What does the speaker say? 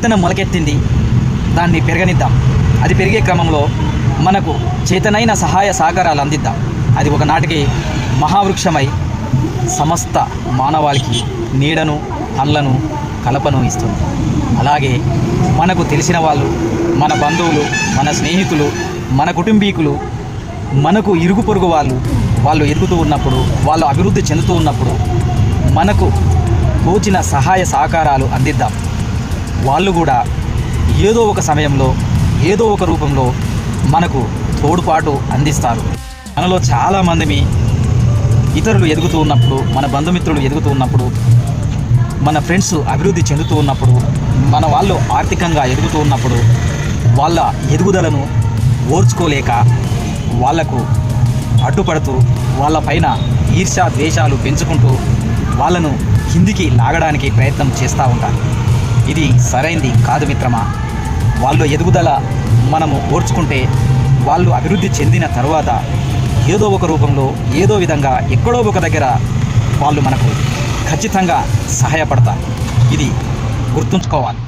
విత్తనం మొలకెత్తింది. దాన్ని పెరగనిద్దాం. అది పెరిగే క్రమంలో మనకు చేతనైన సహాయ సహకారాలు అందిద్దాం. అది ఒకనాటికి మహావృక్షమై సమస్త మానవాళికి నీడను అండ్లను కలపను ఇస్తుంది. అలాగే మనకు తెలిసిన వాళ్ళు మన బంధువులు మన స్నేహితులు మన కుటుంబీకులు మనకు ఇరుగు పొరుగు వాళ్ళు వాళ్ళు ఎదుగుతూ ఉన్నప్పుడు వాళ్ళు అభివృద్ధి చెందుతూ ఉన్నప్పుడు మనకు తోచిన సహాయ సహకారాలు అందిద్దాం. వాళ్ళు కూడా ఏదో ఒక సమయంలో ఏదో ఒక రూపంలో మనకు తోడ్పాటు అందిస్తారు. మనలో చాలామంది ఇతరులు ఎదుగుతూ ఉన్నప్పుడు మన బంధుమిత్రులు ఎదుగుతూ ఉన్నప్పుడు మన ఫ్రెండ్స్ అభివృద్ధి చెందుతూ ఉన్నప్పుడు మన వాళ్ళు ఆర్థికంగా ఎదుగుతూ ఉన్నప్పుడు వాళ్ళ ఎదుగుదలను ఓర్చుకోలేక వాళ్ళకు అడ్డుపడుతూ వాళ్ళపైన ఈర్ష ద్వేషాలు పెంచుకుంటూ వాళ్ళను కిందికి లాగడానికి ప్రయత్నం చేస్తూ ఉంటారు. ఇది సరైంది కాదు మిత్రమా. వాళ్ళు ఎదుగుదల మనము ఓర్చుకుంటే వాళ్ళు అభివృద్ధి చెందిన తర్వాత ఏదో ఒక రూపంలో ఏదో విధంగా ఎక్కడో ఒక దగ్గర వాళ్ళు మనకు ఖచ్చితంగా సహాయపడతారు. ఇది గుర్తుంచుకోవాలి.